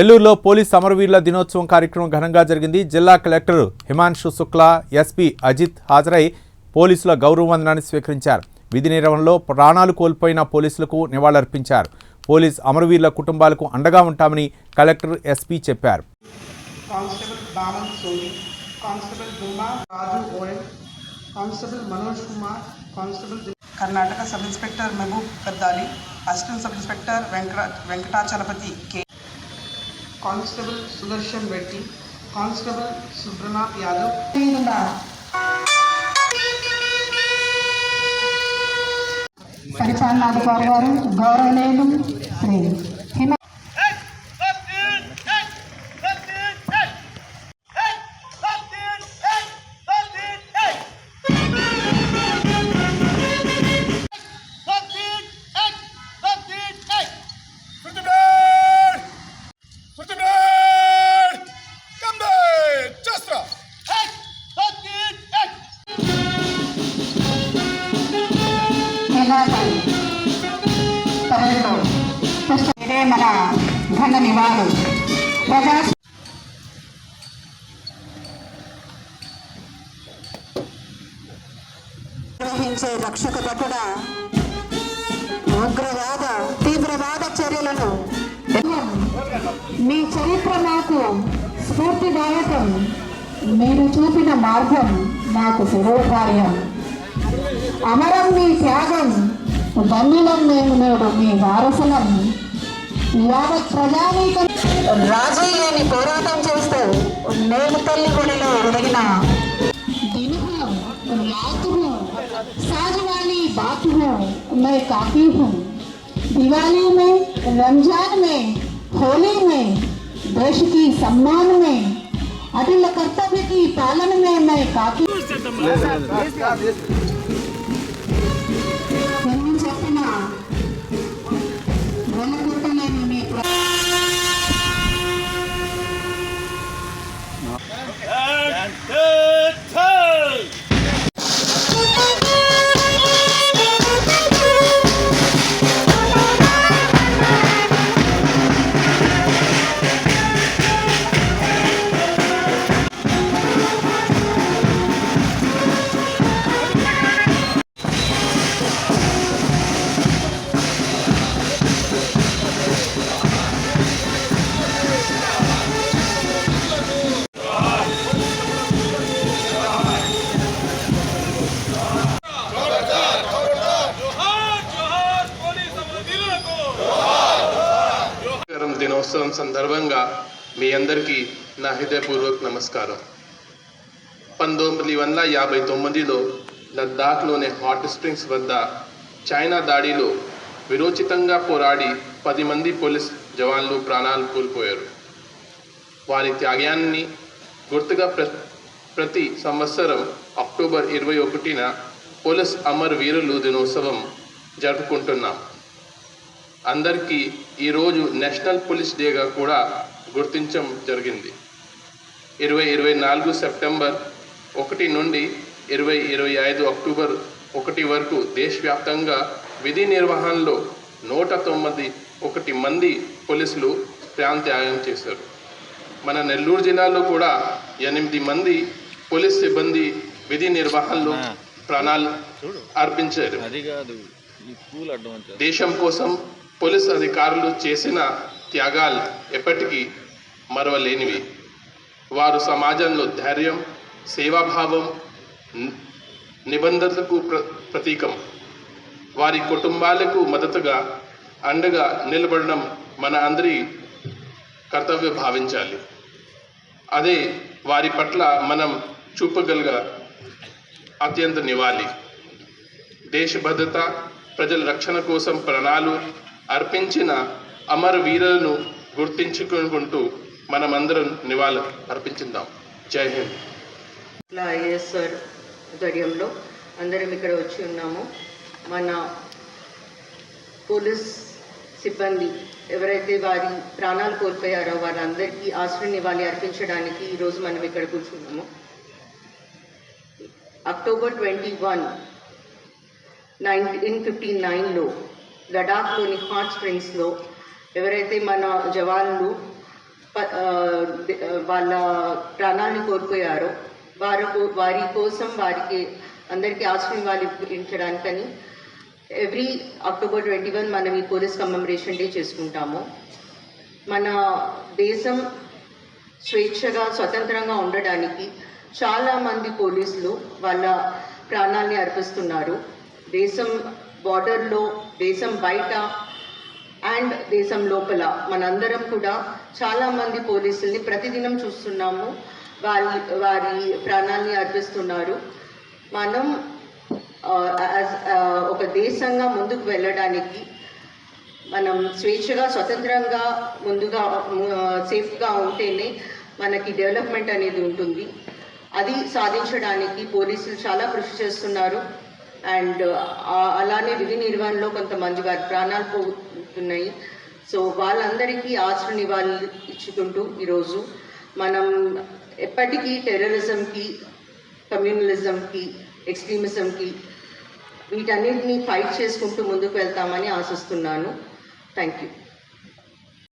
నెల్లూరులో పోలీస్ అమరవీరుల దినోత్సవం కార్యక్రమం ఘనంగా జరిగింది. జిల్లా కలెక్టర్ హిమాన్షు శుక్లా ఎస్పీ అజిత్ హాజరై పోలీసుల గౌరవ వందనాన్ని స్వీకరించారు. విధి నిర్వహణలో ప్రాణాలు కోల్పోయిన పోలీసులకు నివాళులర్పించారు. పోలీస్ అమరవీరుల కుటుంబాలకు అండగా ఉంటామని కలెక్టర్ ఎస్పీ చెప్పారు. Karnataka sub inspector Mehboob Peddali assistant sub inspector Venkata Venkatachalapathi K constable Sudarshan Reddy constable Subranath Yadav. పరిపాలనాధికారి గారు గౌరవనీయులు శ్రీ ఇదే మన ఘన నివాళి ప్రజా నిర్వహించే రక్షక భటుడ ఉగ్రవాద తీవ్రవాద చర్యలను మీ చరిత్ర నాకు స్ఫూర్తిదాయకం. మీరు చూపిన మార్గం నాకు శిరోధార్యం అమరం మీ త్యాగం బంధులం మేము నేడు మీ వారసులం. యావత్ ప్రజానీకం రాజీ లేని పోరాటం చేస్తూ నేను తల్లి గుడిలో ఒదిగిన दिन हूँ रात हूँ साज वाली बात हूँ मैं काफी हूँ दिवाली में रमजान में होली में देश की सम्मान में अटल कर्तव्य की पालन में मैं काफी దినోత్సవం సందర్భంగా మీ అందరికీ నా హృదయపూర్వక నమస్కారం. పంతొమ్మిది వందల యాభై తొమ్మిదిలో లద్దాఖ్లోని హాట్ స్ప్రింగ్స్ వద్ద చైనా దాడిలో విరోచితంగా పోరాడి పది మంది పోలీస్ జవాన్లు ప్రాణాలు కోల్పోయారు. వారి త్యాగాన్ని గుర్తుగా ప్ర ప్రతి సంవత్సరం అక్టోబర్ ఇరవై ఒకటిన పోలీస్ అమర్ వీరులు దినోత్సవం జరుపుకుంటున్నాం. అందరికీ ఈరోజు నేషనల్ పోలీస్ డేగా కూడా గుర్తించడం జరిగింది. ఇరవై ఇరవై నాలుగు సెప్టెంబర్ ఒకటి నుండి ఇరవై ఇరవై ఐదు అక్టోబర్ ఒకటి వరకు దేశవ్యాప్తంగా విధి నిర్వహణలో నూట తొమ్మిది ఒకటి మంది పోలీసులు ప్రాణత్యాగం చేశారు. మన నెల్లూరు జిల్లాలో కూడా ఎనిమిది మంది పోలీస్ సిబ్బంది విధి నిర్వహణలో ప్రాణాలు అర్పించారు. అది కాదు. ఈ పూలు అడ్డం వచ్చారు దేశం కోసం పోలీస్ అధికారులు చేసిన త్యాగాలు ఎప్పటికీ మరవలేనివి. వారు సమాజంలో ధైర్యం సేవాభావం నిబంధనలకు ప్ర ప్రతీకం. వారి కుటుంబాలకు మద్దతుగా అండగా నిలబడడం మన అందరి కర్తవ్య భావించాలి. అదే వారి పట్ల మనం చూపగలగ అత్యంత నివాళి. దేశ భద్రత ప్రజల రక్షణ కోసం ప్రాణాలు అర్పించిన అమర వీరులను గుర్తించుకుంటూ మనమందరం నివాళులు అర్పించిందాం జై హింద్. ఇట్లా ఐఎస్ఆర్ సార్ అందరం ఇక్కడ వచ్చి ఉన్నాము. మన పోలీస్ సిబ్బంది ఎవరైతే వారి ప్రాణాలు కోల్పోయారో వారందరికీ ఆశ్రయ నివాళి అర్పించడానికి ఈరోజు మనం ఇక్కడ కూర్చున్నాము. October twenty one nineteen fifty నైన్లో లడాఖ్లోని హాట్ స్ప్రింగ్స్లో ఎవరైతే మన జవాన్లు వాళ్ళ ప్రాణాలను కోల్పోయారో వారి కో- వారి కోసం వారికి అందరికీ ఆశ్రయం వాళ్ళు ఇప్పించడానికని ఎవ్రీ అక్టోబర్ ట్వంటీ వన్ మనం ఈ పోలీస్ కమెమరేషన్ డే చేసుకుంటాము. మన దేశం స్వేచ్ఛగా స్వతంత్రంగా ఉండడానికి చాలామంది పోలీసులు వాళ్ళ ప్రాణాల్ని అర్పిస్తున్నారు. దేశం బార్డర్లో దేశం బయట అండ్ దేశం లోపల. మనందరం కూడా చాలామంది పోలీసుల్ని ప్రతిదినం చూస్తున్నాము. వారి వారి ప్రాణాల్ని అర్పిస్తున్నారు. మనం ఒక దేశంగా ముందుకు వెళ్ళడానికి మనం స్వేచ్ఛగా స్వతంత్రంగా ముందుగా సేఫ్గా ఉంటేనే మనకి డెవలప్మెంట్ అనేది ఉంటుంది. అది సాధించడానికి పోలీసులు చాలా కృషి చేస్తున్నారు. అండ్ అలానే విధి నిర్వహణలో కొంతమంది వారి ప్రాణాలు పోతున్నాయి. సో వాళ్ళందరికీ ఆశ్రు నివాళులు ఇచ్చుకుంటూ ఈరోజు మనం ఎప్పటికీ టెర్రరిజంకి కమ్యూనలిజంకి ఎక్స్ట్రీమిజంకి వీటన్నిటిని ఫైట్ చేసుకుంటూ ముందుకు వెళ్తామని ఆశిస్తున్నాను. Thank you.